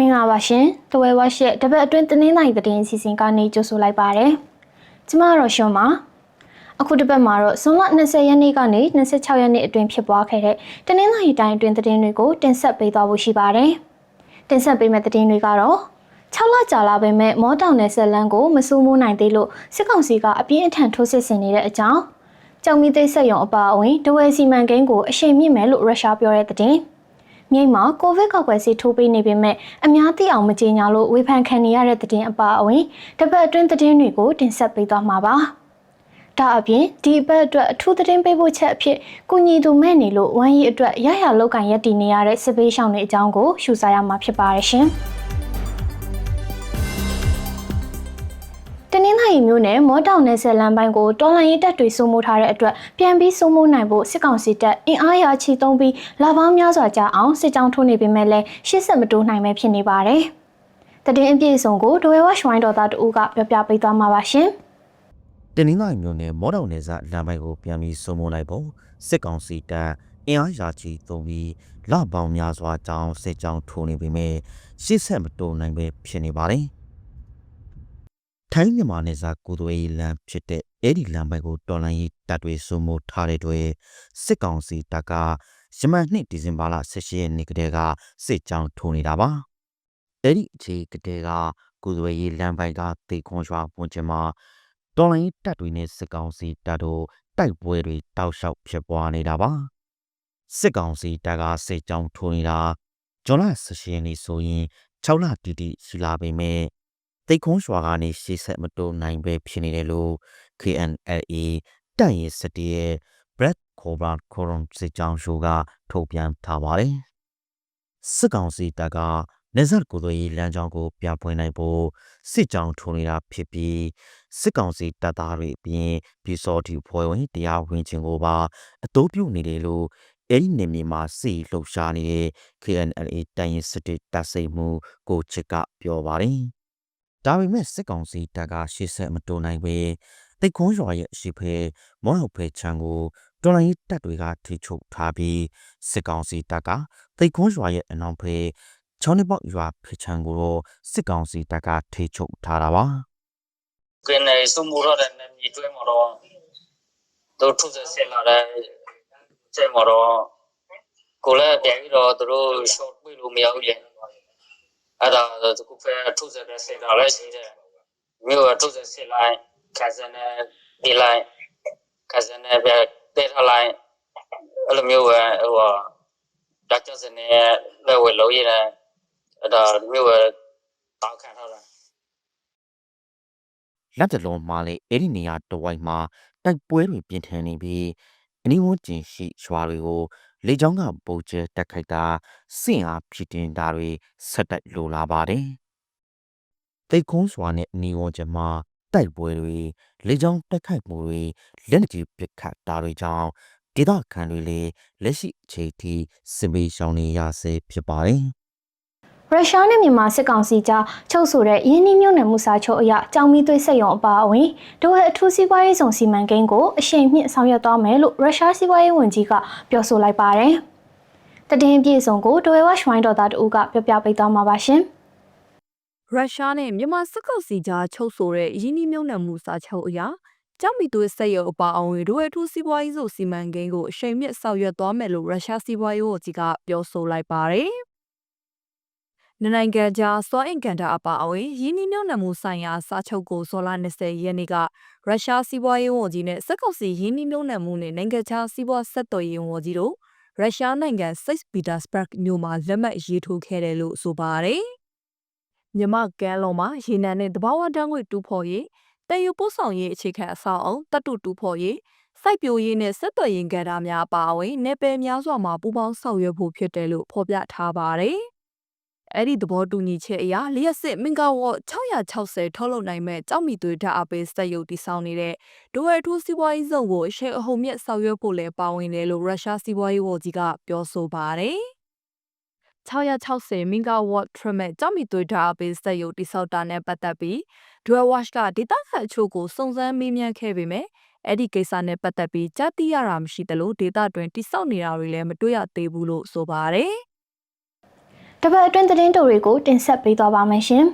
မင်္ဂလာပါရှင်တဝဲဝါရှက်တပတ်အတွင်းတင်းနှင်းနိုင်သတင်းအစီအစဉ်ကနေကြိုဆိုလိုက်ပါတယ်ကျမကတော့ရှွန်ပါအခုတစ်ပတ်မှာတော့ဇွန်လ20ရက်နေ့ကနေ26ရက်နေ့အတွင်းဖြစ်ပွားခဲ့တဲ့တင်းနှင်းနိုင်တိုင်းအတွင်းသတင်းတွေကိုတင်ဆက်ပေးသွားဖို့ရှိပါတယ်တင်ဆက်ပေးမယ့်သတင်းတွေကတော့6လကြာလာပေမဲ့မောတောင်နယ်ဆက်လန်းကိုမစိုးမိုးနိုင်သေးလို့စစ်ကောင်စီကအပြင်းအထန်ထိုးစစ်ဆင်နေတဲ့အကြောင်းကြောင်မီသိဆက်ရုံအပါအဝင်တဝဲစီမံကိန်းကိုအရှိန်မြင့်မယ်လို့ရုရှားပြောတဲ့သတင်း မြိတ်မှာကိုဗစ်ကောက်ွယ်ဆေးထိုးပေးနေပေမဲ့အများသိအောင်မကြေညာလို့ဝေဖန်ခံနေရတဲ့သတင်းအပါအဝင်တပတ်အတွင်းသတင်းတွေကိုတင်ဆက်ပေးသွားမှာပါ။ဒါအပြင်ဒီဘက်အတွက်အထူးသတင်းပေးဖို့ချက်အဖြစ်ကုညီသူမဲ့နေလို့ဝမ်းရီအတွက်ရရလောက်ကန်ရက်တည်နေရတဲ့စစ်ပေးရှောင်းတွေအကြောင်းကိုရှုစားရမှာဖြစ်ပါရဲ့ရှင်။ ရီမျိုးနဲ့မောတောင်နယ်ဆယ်လမ်းပိုင်းကိုတော်လန်ရေးတပ်တွေစိုးမိုးထားတဲ့အတွက်ပြန်ပြီးစိုးမိုးနိုင်ဖို့စစ်ကောင်စီတပ်အင်အားရာချီသုံးပြီးလာပေါင်းများစွာကြာအောင်စစ်ကြောင်းထိုးနေပေမဲ့လည်းရှစ်ဆက်မတိုးနိုင်ပဲဖြစ်နေပါတယ်။တည်င်းအပြည့်အစုံကိုဒဝဲဝါရှဝိုင်းတော်သားတူကပြောပြပေးသွားမှာပါရှင်။တင်နင်္လာရီမျိုးနဲ့မော်တော်နယ်စပ်လမ်းပိုင်းကိုပြန်ပြီးစိုးမိုးလိုက်ဖို့စစ်ကောင်စီတပ်အင်အားရာချီသုံးပြီးလပေါင်းများစွာကြောင်းစစ်ကြောင်းထိုးနေပေမဲ့ရှစ်ဆက်မတိုးနိုင်ပဲဖြစ်နေပါတယ်။ ထိုင်းမြန်မာနယ်စပ်ကိုယ်သွေးလမ်းဖြစ်တဲ့အဲ့ဒီလမ်းပိုင်းကိုတော်လိုင်းရေးတပ်တွေစိုးမိုးထားတဲ့တွေစစ်ကောင်စီတပ်ကယမန်နှစ်ဒီဇင်ဘာလ18ရက်နေ့ကတည်းကစစ်ကြောင်းထိုးနေတာပါ။အဲ့ဒီအချိန်ကတည်းကကိုယ်သွေးရေးလမ်းပိုင်းကတေခွန်ရွာပွန်ချင်မှာတော်လိုင်းတပ်တွေနဲ့စစ်ကောင်စီတပ်တို့တိုက်ပွဲတွေတောက်လျှောက်ဖြစ်ပွားနေတာပါစစ်ကောင်စီတပ်ကစစ်ကြောင်းထိုးနေတာဂျွန်လ18ရက်နေ့ဆိုရင်6လတီတီရှိလာပေမဲ့ တိတ်ခွန်းရွာကနေရှေ့ဆက်မတိုးနိုင်ပဲဖြစ်နေတယ်လို့ KNLA တပ်ရင်စတီရဲ့ Brad Cobra Coron စစ်ကြောင်းရှိုးကထုတ်ပြန်ထားပါတယ်စစ်ကောင်စီတပ်ကနေဇက်ကိုယ်သွေးလမ်းကြောင်းကိုပြန်ပွင့်နိုင်ဖို့စစ်ကြောင်းထိုးနေတာဖြစ်ပြီးစစ်ကောင်စီတပ်သားတွေအပြင်ပြည်စောတီဖွဲ့ဝင်တရားဝင်ခြင်းကိုပါအတိုးပြုနေတယ်လို့အဲ့ဒီနေမြေမှာစီလှုပ်ရှားနေတဲ့ KNLA တိုင်းရင်စစ်တပ်စိတ်မှုကိုချစ်ကပြောပါတယ်။ ဒါပေမဲ့စစ်ကောင်စီတပ်ကရှေ့ဆက်မတိုးနိုင်ပဲတိတ်ခွန်းရွာရဲ့အရှိဖဲမောင်းဟုတ်ဖဲချံကိုတော်လိုင်းတပ်တွေကထိချုပ်ထားပြီးစစ်ကောင်စီတပ်ကတိတ်ခွန်းရွာရဲ့အနောက်ဖဲချောင်းနေပေါက်ရွာဖချံကိုတော့စစ်ကောင်စီတပ်ကထိချုပ်ထားတာပါကင်းနေစုမှုရတဲ့နေမြေတွဲမှာတော့တို့ထုဆက်ဆက်လာတဲ့ကျဲမှာတော့ကိုလည်းပြန်ပြီးတော့သူတို့ short ပြလို့မရဘူးလေ အဲ့ဒါတခုပဲထုဆက်တဲ့ဆက်လာလည်းရှိတယ်မြို့ကထုဆက်ဆက်လိုက်ခါစနေဒီလိုက်ခါစနေပဲတဲထလိုက်အဲ့လိုမျိုးပဲဟိုဒါကြစနေလည်းဝယ်လို့ရတယ်အဲ့ဒါမြို့ကတောက်ခံထားတာလက်တလုံးမှာလေအဲ့ဒီနေရာတဝိုက်မှာတိုက်ပွဲတွေပြင်းထန်နေပြီးအနီးဝန်းကျင်ရှိရွာတွေကို လေကြောင်းကပုံကျဲတက်ခိုက်တာစင့်အားဖြစ်တင်တာတွေဆက်တိုက်လိုလာပါတယ်။တိတ်ကုန်းစွာနဲ့အနီးဝန်းကျင်မှာတိုက်ပွဲတွေလေကြောင်းတက်ခိုက်မှုတွေလက်နက်ကြီးပစ်ခတ်တာတွေကြောင့်ဒေသခံတွေလည်းလက်ရှိအချိန်ထိစစ်မေးရှောင်နေရဆဲဖြစ်ပါတယ်။ ရုရှားနဲ့မြန်မာစစ်ကောင်စီကြားချုပ်ဆိုတဲ့ရင်းနှီးမြှုပ်နှံမှုစာချုပ်အရကြောင်မီသွေးဆက်ရုံအပါအဝင်ဒိုဟဲအထူးစီးပွားရေးဆောင်စီမံကိန်းကိုအရှိန်မြင့်ဆောင်ရွက်သွားမယ်လို့ရုရှားစီးပွားရေးဝန်ကြီးကပြောဆိုလိုက်ပါတယ်။တည်င်းပြေဆုံးကိုဒိုဟဲဝါရှဝိုင်းတော်သားတူကပြောပြပေးသွားမှာပါရှင်။ရုရှားနဲ့မြန်မာစစ်ကောင်စီကြားချုပ်ဆိုတဲ့ရင်းနှီးမြှုပ်နှံမှုစာချုပ်အရကြောက်မီသွေးဆက်ရုပ်အပါအဝင်ဒိုဟဲထူးစီးပွားရေးစုစီမံကိန်းကိုအရှိန်မြင့်ဆောင်ရွက်သွားမယ်လို့ရုရှားစီးပွားရေးဝန်ကြီးကပြောဆိုလိုက်ပါတယ်။ နိုင်ငံကြားစွာအင်ကန်တာအပါအဝင်ရင်းနှီးမြှုပ်နှံမှုဆိုင်ရာစာချုပ်ကိုဇော်လ20ရက်နေ့ကရုရှားစီးပွားရေးဝန်ကြီးနဲ့စက်ကောက်စီရင်းနှီးမြှုပ်နှံမှုနဲ့နိုင်ငံခြားစီးပွားဆက်သွယ်ရေးဝန်ကြီးတို့ရုရှားနိုင်ငံစိတ်ပီတာစဘတ်မြို့မှာလက်မှတ်ရေးထိုးခဲ့တယ်လို့ဆိုပါတယ်။မြမကဲလုံးမှာရေနံနဲ့တဘာဝတန်းငွေတူးဖော်ရေးတည်ယူပို့ဆောင်ရေးအခြေခံအဆောက်အုံတတ်တူတူဖော်ရေးစိုက်ပျိုးရေးနဲ့ဆက်သွယ်ရေးကဏ္ဍများအပါအဝင်နယ်ပယ်များစွာမှာပူးပေါင်းဆောင်ရွက်ဖို့ဖြစ်တယ်လို့ဖော်ပြထားပါတယ်။ အဲ့ဒီသဘောတူညီချက်အရလျှက်စစ်မင်္ဂဝတ်660ထုတ်လုပ်နိုင်မဲ့ကြောက်မီသွေးဓာတ်အပေးစက်ရုပ်တည်ဆောက်နေတဲ့ဒိုဝဲထူးစီးပွားရေးစုံကိုအရှိအဟုန်မြင့်ဆောင်ရွက်ဖို့လည်းပါဝင်တယ်လို့ရုရှားစီးပွားရေးဝန်ကြီးကပြောဆိုပါတယ်660မင်္ဂဝတ်ထရမက်ကြောက်မီသွေးဓာတ်အပေးစက်ရုပ်တည်ဆောက်တာနဲ့ပတ်သက်ပြီး Dual Watch ကဒေတာခတ်အချို့ကိုစုံစမ်းမေးမြန်းခဲ့ပေမဲ့အဲ့ဒီကိစ္စနဲ့ပတ်သက်ပြီးကြားသိရတာမရှိသလိုဒေတာတွင်တိစောက်နေတာတွေလည်းမတွေ့ရသေးဘူးလို့ဆိုပါတယ် တပတ်အတွင်းသတင်းတိုတွေကိုတင်ဆက်ပေးသွားပါမယ်ရှင်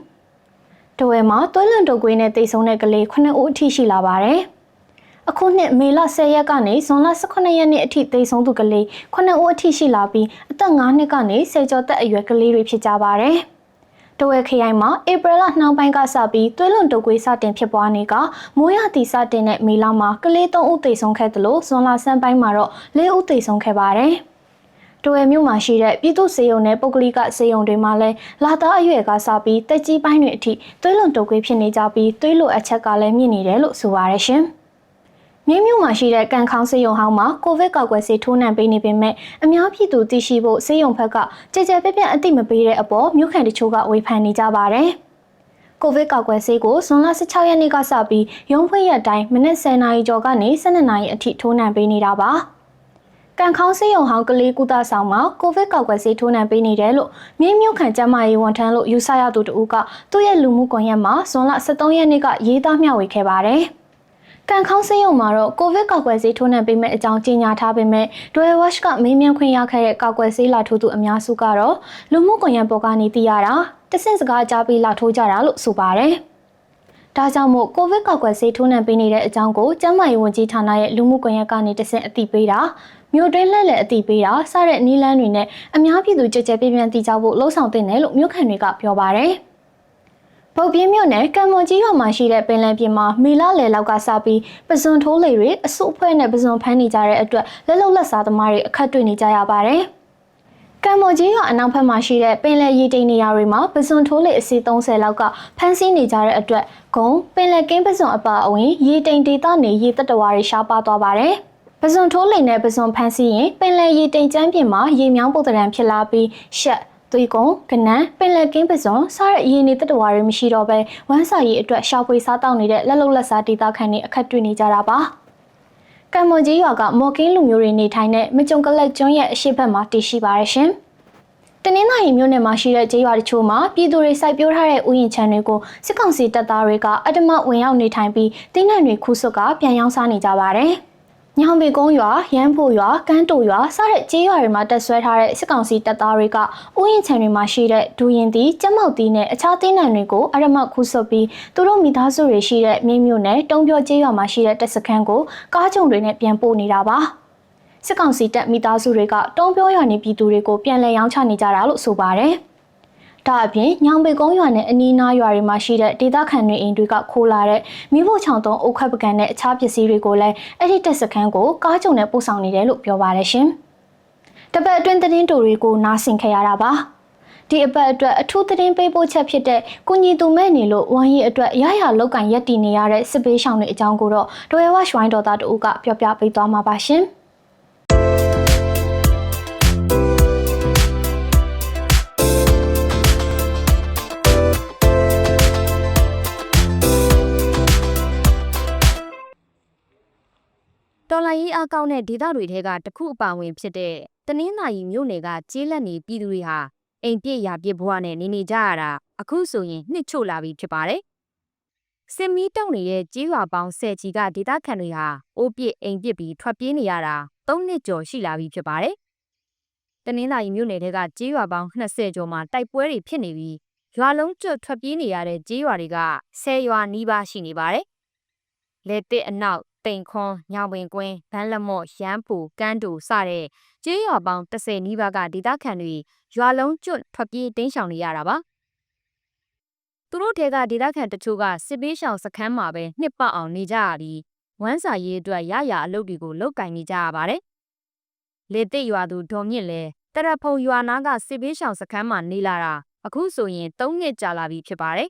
။တဝဲမှာသွေးလွန်တုပ်ကွေးနဲ့တိတ်ဆုံးတဲ့ကလေး9ဦးအထိရှိလာပါတယ်။အခုနှစ်မေလ10ရက်ကနေဇွန်လ18ရက်နေ့အထိတိတ်ဆုံးသူကလေး9ဦးအထိရှိလာပြီးအသက်9နှစ်ကနေ10ကျော်သက်အရွယ်ကလေးတွေဖြစ်ကြပါတယ်။တဝဲခရိုင်မှာဧပြီလနှောင်းပိုင်းကစပြီးသွေးလွန်တုပ်ကွေးစတင်ဖြစ်ပွားနေကမိုးရတီစတင်တဲ့မေလမှာကလေး3ဦးတိတ်ဆုံးခဲ့တယ်လို့ဇွန်လဆန်းပိုင်းမှာတော့4ဦးတိတ်ဆုံးခဲ့ပါတယ်။ တဝယ်မြို့မှာရှိတဲ့ပြည်သူ့စေယုံနဲ့ပုဂ္ဂလိကစေယုံတွေမှာလည်းလာသားအရွယ်ကစပြီးတက်ကြီးပိုင်းတွေအထိသွေးလွန်တုပ်ကွေးဖြစ်နေကြပြီးသွေးလွန်အချက်ကလည်းမြင့်နေတယ်လို့ဆိုပါရရှင်။မြို့မြို့မှာရှိတဲ့ကန်ခေါင်းစေယုံဟောင်းမှာကိုဗစ်ကောက်ွယ်ဆေးထိုးနှံပေးနေပေမဲ့အများပြည်သူသိရှိဖို့စေယုံဘက်ကကြကြပြပြအသိမပေးတဲ့အပေါ်မြို့ခံတချို့ကဝေဖန်နေကြပါတယ်။ကိုဗစ်ကောက်ွယ်ဆေးကိုဇွန်လ16ရက်နေ့ကစပြီးရုံးဖွင့်ရက်တိုင်းမိနစ်10နာရီကျော်ကနေ12နာရီအထိထိုးနှံပေးနေတာပါ။ ကန်ခေါင်းဆေးရုံဟောင်းကလေးကုသဆောင်မှာကိုဗစ်ကောက်ွယ်ဆေးထိုးနှံပေးနေတယ်လို့မြင်းမြို့ခံကျန်းမာရေးဝန်ထမ်းလို့ယူဆရသူတို့ကသူ့ရဲ့လူမှုကွန်ရက်မှာဇွန်လ23ရက်နေ့ကရေးသားမျှဝေခဲ့ပါတယ်။ကန်ခေါင်းဆေးရုံမှာတော့ကိုဗစ်ကောက်ွယ်ဆေးထိုးနှံပေးမဲ့အကြောင်းကြေညာထားပေမဲ့ဒွယ်ဝက်ရှ်ကမေးမြန်းခွင့်ရခဲ့တဲ့ကောက်ွယ်ဆေးလာထိုးသူအများစုကတော့လူမှုကွန်ရက်ပေါ်ကနေသိရတာတဆင့်စကားကြားပြီးလာထိုးကြတာလို့ဆိုပါတယ်။ဒါကြောင့်မို့ကိုဗစ်ကောက်ွယ်ဆေးထိုးနှံပေးနေတဲ့အကြောင်းကိုကျန်းမာရေးဝန်ကြီးဌာနရဲ့လူမှုကွန်ရက်ကနေတဆင့်အသိပေးတာ မြို့တွင်းလက်လက်အသိပေးတာစတဲ့နီးလန်းတွေနဲ့အများပြည်သူကြကြပြပြန့်သိကြဖို့လှုံ့ဆော်တင်တယ်လို့မြို့ခံတွေကပြောပါတယ်။ပုတ်ပြင်းမြို့နယ်ကံမွန်ကြီးရွာမှာရှိတဲ့ပင်လယ်ပြင်မှာမေလလယ်လောက်ကစပြီးပဇွန်ထိုးလေတွေအစုအဖွဲ့နဲ့ပဇွန်ဖမ်းနေကြတဲ့အတွက်လက်လုံလက်စားသမားတွေအခက်တွေ့နေကြရပါတယ်။ကံမော်ကြီးရွာအနောက်ဘက်မှာရှိတဲ့ပင်လယ်ရေတိမ်နေရာတွေမှာပဇွန်ထိုးလေအစီ30လောက်ကဖမ်းဆီးနေကြတဲ့အတွက်ဂုံပင်လယ်ကင်းပဇွန်အပါအဝင်ရေတိမ်ဒေသနေရေတက်တဝါတွေရှားပါသွားပါတယ်။ ပဇွန်ထိုးလိန်နဲ့ပဇွန်ဖန်းစီရင်ပင်လယ်ရေတိမ်ကျမ်းပြင်မှာရေမြောင်းပုံတရံဖြစ်လာပြီးရှက်သွေးကုံကနန်းပင်လယ်ကင်းပဇွန်စားတဲ့ရေနေတက်တော်တွေမရှိတော့ဘဲဝမ်းစာရီအတွက်ရှောက်ပွေစားတောက်နေတဲ့လက်လုံလက်စားဒေသခံတွေအခက်တွေ့နေကြတာပါကံမွန်ကြီးရွာကမော်ကင်းလူမျိုးတွေနေထိုင်တဲ့မကြုံကလက်ကျွန်းရဲ့အရှိတ်ဘက်မှာတည်ရှိပါရရှင်တနင်္သာရီမြို့နယ်မှာရှိတဲ့ကျေးရွာတချို့မှာပြည်သူတွေစိုက်ပျိုးထားတဲ့ဥယျာဉ်ခြံတွေကိုစစ်ကောင်စီတပ်သားတွေကအတမဝင်ရောက်နေထိုင်ပြီးတင်းနှံတွေခူးဆွတ်ကပြန်ရောင်းစားနေကြပါတယ်။ ညောင်ပေကုန်းရွာရမ်းဖို့ရွာကန်းတိုရွာစတဲ့ကျေးရွာတွေမှာတက်ဆွဲထားတဲ့စစ်ကောင်စီတပ်သားတွေကဥယျာဉ်ခြံတွေမှာရှိတဲ့ဒူရင်တီကျမောက်တီနဲ့အခြားတင်းနံတွေကိုအရမခုဆွတ်ပြီးသူတို့မိသားစုတွေရှိတဲ့မြင်းမြို့နယ်တုံးပြောကျေးရွာမှာရှိတဲ့တပ်စခန်းကိုကားကြုံတွေနဲ့ပြန်ပို့နေတာပါစစ်ကောင်စီတပ်မိသားစုတွေကတုံးပြောရွာနေပြည်သူတွေကိုပြန်လည်ရောင်းချနေကြတာလို့ဆိုပါတယ် ဒါအပြင်ညောင်ပေကုန်းရွာနဲ့အနီးနားရွာတွေမှာရှိတဲ့ဒေသခံတွေအိမ်တွေကခိုးလာတဲ့မိဖို့ချောင်တုံးအုတ်ခတ်ပကံနဲ့အခြားပစ္စည်းတွေကိုလည်းအဲ့ဒီတက်စခန်းကိုကားကြုံနဲ့ပို့ဆောင်နေတယ်လို့ပြောပါတယ်ရှင်။တပတ်အတွင်းသတင်းတိုတွေကိုနားဆင်ခဲ့ရတာပါ။ဒီအပတ်အတွက်အထူးသတင်းပေးပို့ချက်ဖြစ်တဲ့ကုညီသူမဲ့နေလို့ဝမ်းရီအတွက်ရရလောက်ကင်ရက်တည်နေရတဲ့စစ်ပေးရှောင်တွေအကြောင်းကိုတော့ဒွယ်ဝရွှိုင်းတော်သားတို့ကပြောပြပေးသွားမှာပါရှင်။။ အကောင့်နဲ့ဒေသတွေထဲကတခုအပါဝင်ဖြစ်တဲ့တနင်္သာရီမြို့နယ်ကကျေးလက်နေပြည်သူတွေဟာအိမ်ပြည့်ရာပြည့်ဘဝနဲ့နေနေကြရတာအခုဆိုရင်နှစ်ချို့လာပြီဖြစ်ပါတယ်။စင်မီတုံနေတဲ့ကျေးရွာပေါင်း၁၀ချီကဒေသခံတွေဟာအိုးပြစ်အိမ်ပြစ်ပြီးထွက်ပြေးနေရတာ၃နှစ်ကျော်ရှိလာပြီဖြစ်ပါတယ်။တနင်္သာရီမြို့နယ်ထဲကကျေးရွာပေါင်း20ကျော်မှာတိုက်ပွဲတွေဖြစ်နေပြီးရွာလုံးကျွတ်ထွက်ပြေးနေရတဲ့ကျေးရွာတွေက10ရွာနီးပါးရှိနေပါတယ်။လက်တစ်အနောက် တိန်ခွန်းညောင်ပင်ကွင်းဗန်းလက်မော့ရမ်းဖူကန်းတူစတဲ့ကျေးရွာပေါင်း30နီးပါးကဒေသခံတွေရွာလုံးကျွတ်ထွက်ပြေးတိမ်းရှောင်နေရတာပါသူတို့ထဲကဒေသခံတချို့ကစစ်ပေးရှောင်စခန်းမှာပဲနှစ်ပတ်အောင်နေကြရပြီးဝမ်းစာရေးအတွက်ရရအလုပ်တွေကိုလုပ်ကင်နေကြရပါတယ်လေတိတ်ရွာသူဒေါ်မြင့်လဲတရဖုံရွာနာကစစ်ပေးရှောင်စခန်းမှာနေလာတာအခုဆိုရင်၃နှစ်ကြာလာပြီဖြစ်ပါတယ်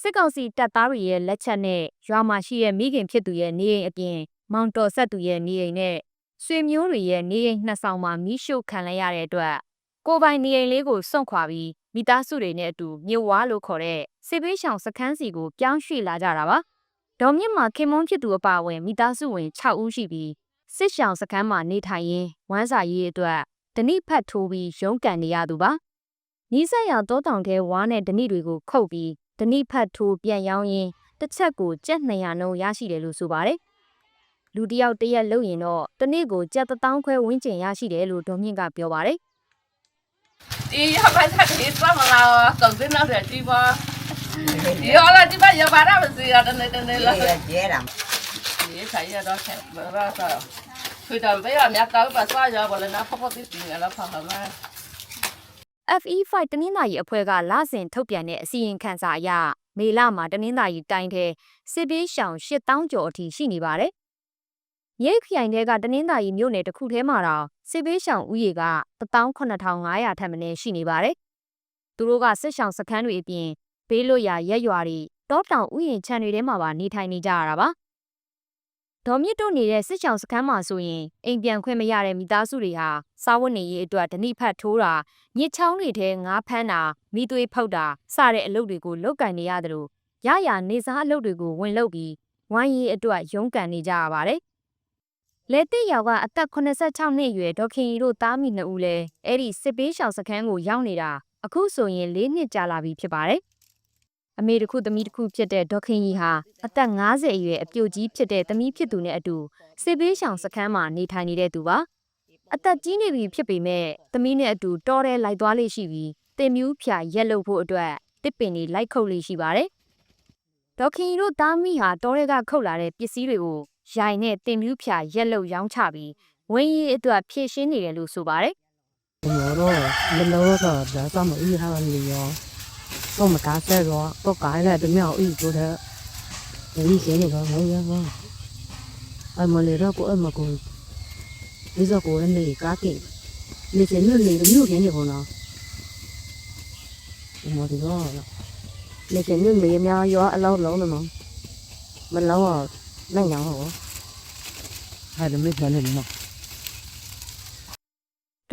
စစ်ကောင်စီတပ်သားတွေရဲ့လက်ချက်နဲ့ရွာမှာရှိတဲ့မိခင်ဖြစ်သူရဲ့နေအိမ်အပြင်မောင်တော်ဆက်သူရဲ့နေအိမ်နဲ့ဆွေမျိုးတွေရဲ့နေအိမ်နှစ်ဆောင်မှာမိရှုခံလိုက်ရတဲ့အတွက်ကိုပိုင်နေအိမ်လေးကိုစွန့်ခွာပြီးမိသားစုတွေနဲ့အတူမြို့ဝါလို့ခေါ်တဲ့စစ်ပေးရှောင်စခန်းစီကိုပြောင်းရွှေ့လာကြတာပါ။ဒေါ်မြင့်မှာခင်မွန်းဖြစ်သူအပါအဝင်မိသားစုဝင်6ဦးရှိပြီးစစ်ရှောင်စခန်းမှာနေထိုင်ရင်းဝမ်းစာရေးအတွက်ဓနိဖတ်ထိုးပြီးရုန်းကန်နေရသူပါ။နီးစပ်ရာတောတောင်ထဲဝါးနဲ့ဓနိတွေကိုခုတ်ပြီး ဓနိဖတ်ထိုးပြန်ရောင်းရင်တစ်ချက်ကိုကျပ်200နှုန်းရရှိတယ်လို့ဆိုပါတယ်။လူတစ်ယောက်တစ်ရက်လုပ်ရင်တော့တစ်နေ့ကိုကျပ်1000ခွဲဝန်းကျင်ရရှိတယ်လို့ဒေါ်မြင့်ကပြောပါတယ်။ဒီရပါတာဒီစမလာကောင်းစင်းတော့ဒီပါဒီရလာဒီပါရပါတာမစီရတဲ့တဲ့တဲ့လာကျဲတာဒီဆိုင်ရတော့ဆက်ဘာသာခွေတံပေးရမြတ်ကောက်ပါစားရပါလဲနာဖဖို့တိတင်လာဖဟာမ FE5 တနင်္သာရီအဖွဲ့ကလစဉ်ထုတ်ပြန်တဲ့အစီရင်ခံစာအရမေလမှာတနင်္သာရီတိုင်းထဲစစ်ဘေးရှောင်8000ကျော်အထိရှိနေပါတယ်။ရိတ်ခရိုင်တွေကတနင်္သာရီမြို့နယ်တစ်ခုထဲမှာတော့စစ်ဘေးရှောင်ဦးရေက18500ထက်မနည်းရှိနေပါတယ်။သူတို့ကစစ်ရှောင်စခန်းတွေအပြင်ဘေးလွတ်ရာရက်ရွာတွေတောတောင်ဥယျာဉ်ခြံတွေထဲမှာပါနေထိုင်နေကြရတာပါ။ ဒေါ်မြင့်တို့နေတဲ့စစ်ရှောင်စခန်းမှာဆိုရင်အိမ်ပြန်ခွင့်မရတဲ့မိသားစုတွေဟာစားဝတ်နေရေးအတွက်ဓနိဖတ်ထိုးတာမြစ်ချောင်းတွေထဲငါးဖမ်းတာမိသွေးဖောက်တာစတဲ့အလုပ်တွေကိုလုပ်ကင်နေရတယ်လို့ရရနေစားအလုပ်တွေကိုဝင်လုပ်ပြီးဝိုင်းရီအတွက်ရုန်းကန်နေကြရပါတယ်။လက်တစ်ယောက်ကအသက်86နှစ်အရွယ်ဒေါက်ခင်ရီတို့သားမိနှစ်ဦးလဲအဲ့ဒီစစ်ပေးရှောင်စခန်းကိုရောက်နေတာအခုဆိုရင်၄နှစ်ကြာလာပြီဖြစ်ပါတယ်။ အမေတစ်ခုသမီးတစ်ခုဖြစ်တဲ့ဒေါခင်ကြီးဟာအသက်50အရွယ်အပြိုကြီးဖြစ်တဲ့သမီးဖြစ်သူနဲ့အတူစစ်ဘေးရှောင်စခန်းမှာနေထိုင်နေတဲ့သူပါအသက်ကြီးနေပြီဖြစ်ပေမဲ့သမီးနဲ့အတူတော်တဲ့လိုက်သွားလေးရှိပြီးတင်မျိုးဖြာရက်လုပ်ဖို့အတွက်တစ်ပင်တွေလိုက်ခုတ်လေးရှိပါတယ်ဒေါခင်ကြီးတို့သားမိဟာတော်ရဲကခုတ်လာတဲ့ပစ္စည်းတွေကိုရိုင်နဲ့တင်မျိုးဖြာရက်လုပ်ရောင်းချပြီးဝင်းရီအတွက်ဖြည့်ရှင်းနေတယ်လို့ဆိုပါတယ်ကျွန်တော်တို့လည်းလောကဒါသမီးဟာနေရော 我们打赛个，不改了都没有遇过他，有一些那个没有个，哎么来着过哎么过，你说过人你家给，你现在你都没有钱的可能，我这个了，你现在没苗有一楼楼了吗？没楼啊，那样好，还是没钱的嘛。 ။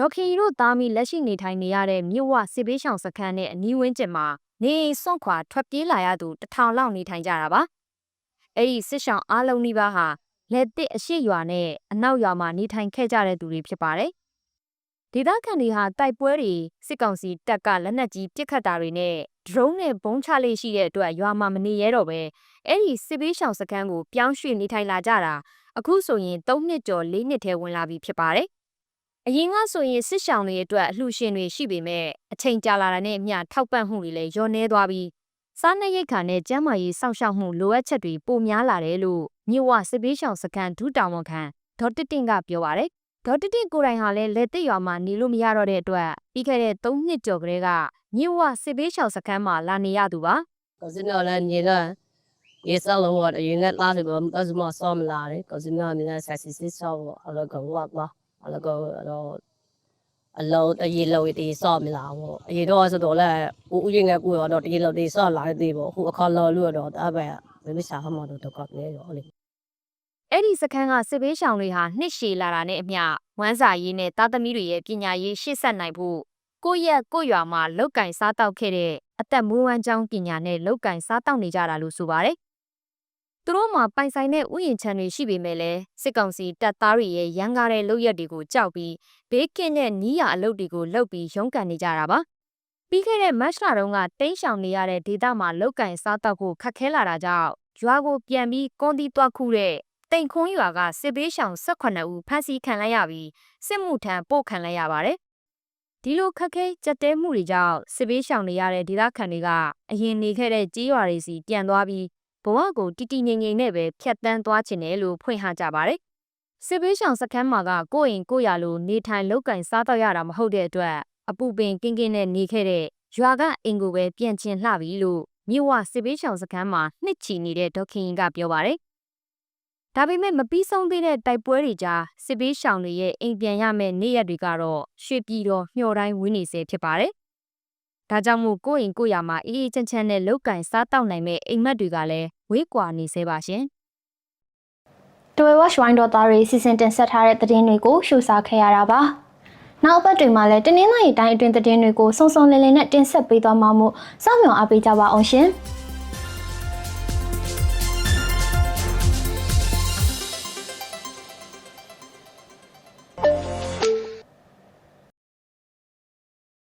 ဒေါက်ခင်ရီတို့သားမိလက်ရှိနေထိုင်နေရတဲ့မြို့ဝစစ်ဘေးရှောင်စခန်းနဲ့အနီးဝန်းကျင်မှာနေအိမ်စွန့်ခွာထွက်ပြေးလာရသူတစ်ထောင်လောက်နေထိုင်ကြတာပါ။အဲ့ဒီစစ်ရှောင်အားလုံးနီးပါးဟာလက်တစ်အရှိရွာနဲ့အနောက်ရွာမှာနေထိုင်ခဲ့ကြတဲ့သူတွေဖြစ်ပါတယ်။ဒေသခံတွေဟာတိုက်ပွဲတွေစစ်ကောင်စီတပ်ကလက်နက်ကြီးပစ်ခတ်တာတွေနဲ့ဒရုန်းနဲ့ဘုံချလေးရှိတဲ့အတွက်ရွာမှာမနေရတော့ပဲအဲ့ဒီစစ်ဘေးရှောင်စခန်းကိုပြောင်းရွှေ့နေထိုင်လာကြတာအခုဆိုရင်3နှစ်ကျော်4နှစ်ထဲဝင်လာပြီဖြစ်ပါတယ်။ အရင်ကဆိုရင်စစ်ရှောင်တွေအတွက်အလှူရှင်တွေရှိပေမဲ့အချိန်ကြာလာတာနဲ့အမျှထောက်ပံ့မှုတွေလည်းလျော့နေသွားပြီးစားနပ်ရိက္ခာနဲ့ကျန်းမာရေးစောင့်ရှောက်မှုလိုအပ်ချက်တွေပိုများလာတယ်လို့မြို့ဝစစ်ပေးရှောင်စခန်းဒုတာဝန်ခံဒေါ်တတင့်ကပြောပါတယ်။ဒေါ်တတင့်ကိုယ်တိုင်ဟာလည်းလက်သက်ရွာမှာနေလို့မရတော့တဲ့အတွက်ပြီးခဲ့တဲ့၃နှစ်ကျော်ကလေးကမြို့ဝစစ်ပေးရှောင်စခန်းမှာလာနေရသူပါ။ကစင်းတော်လည်းနေတော့ရေစလုံးဝအရင်ကလာတယ်ဘာမှမဆောင်းမလာတယ်။ကစင်းတော်ကလည်းဆက်စစ်စစ်ဆောင်းအလကောက်ပါ အလကောတော့အလောအရေလောတေးဆော့မလာဘူးအရေတော့ဆိုတော့လဲဦးဦးရင်ကကိုရောတော့တရေလောတေးဆော့လာသေးပေါ့အခုအခေါ်လောလို့တော့တအပဲမင်းရှာဟမတော့တော့ကောက်နေရောလေအဲ့ဒီစခန်းကစစ်ဘေးရှောင်တွေဟာနှစ်ရှည်လာတာနဲ့အမျှဝမ်းစာရေးနဲ့သားသမီးတွေရဲ့ပညာရေးရှေ့ဆက်နိုင်ဖို့ကိုရက်ကိုရွာမှာလောက်ကင်စားတောက်ခဲ့တဲ့အသက်မူဝမ်းကြောင်းပညာနဲ့လောက်ကင်စားတောက်နေကြတာလို့ဆိုပါတယ် သူတို့မှာပိုင်ဆိုင်တဲ့ဥယျာဉ်ခြံတွေရှိပေမဲ့လည်းစစ်ကောင်စီတပ်သားတွေရဲ့ရန်ကားတဲ့လုပ်ရက်တွေကိုကြောက်ပြီးဘေးကင်းတဲ့နီးရအလုပ်တွေကိုလုပ်ပြီးရုန်းကန်နေကြတာပါ။ပြီးခဲ့တဲ့မတ်လတုန်းကတင်းရှောင်နေရတဲ့ဒေသမှာလောက်ကင်စားတောက်ဖို့ခက်ခဲလာတာကြောင့်ရွာကိုပြန်ပြီးကွန်တီတွားခုတဲ့တိန်ခွန်းရွာကစစ်ပေးရှောင်18ဦးဖမ်းဆီးခံလိုက်ရပြီးစစ်မှုထမ်းပို့ခံလိုက်ရပါတယ်။ဒီလိုခက်ခဲကြက်တဲမှုတွေကြောင့်စစ်ပေးရှောင်နေရတဲ့ဒေသခံတွေကအရင်နေခဲ့တဲ့ကြေးရွာတွေစီပြန်သွားပြီး ဘဝကိုတီတီငိမ်ငိမ်နဲ့ပဲဖြတ်တန်းသွားချင်တယ်လို့ဖွင့်ဟကြပါတယ်။စစ်ပေးရှောင်စခန်းမှာကကိုယ့်အိမ်ကိုယ့်ယာလိုနေထိုင်လောက်ကင်စားတော့ရတာမဟုတ်တဲ့အတွက်အပူပင်ကင်းကင်းနဲ့နေခဲ့တဲ့ရွာကအင်ကိုပဲပြန်ကျင်လှပြီလို့မြို့ဝစစ်ပေးရှောင်စခန်းမှာနှစ်ချီနေတဲ့ဒေါက်ခင်ကပြောပါတယ်။ဒါပေမဲ့မပြီးဆုံးသေးတဲ့တိုက်ပွဲတွေကြားစစ်ပေးရှောင်တွေရဲ့အိမ်ပြန်ရမယ့်နေ့ရက်တွေကတော့ရွှေပြည်တော်မျှော်တိုင်းဝင်းနေစေဖြစ်ပါတယ်။ ဒါကြောင့်မို့ကိုယ့်အိမ်ကိုယ့်ယာမှာအေးအေးချမ်းချမ်းနဲ့လောက်ကင်စားတောက်နိုင်မဲ့အိမ်မက်တွေကလည်းဝေးကွာနေစေပါရှင်။တဝဲဝါရှဝိုင်းတော်သားတွေစီစဉ်တင်ဆက်ထားတဲ့သတင်းတွေကိုရှုစားခဲ့ရတာပါ။နောက်အပတ်တွေမှာလည်းတင်းနှင်းသားရီတိုင်းအတွင်းသတင်းတွေကိုစုံစုံလင်လင်နဲ့တင်ဆက်ပေးသွားမှာမို့စောင့်မျှော်အားပေးကြပါအောင်ရှင်။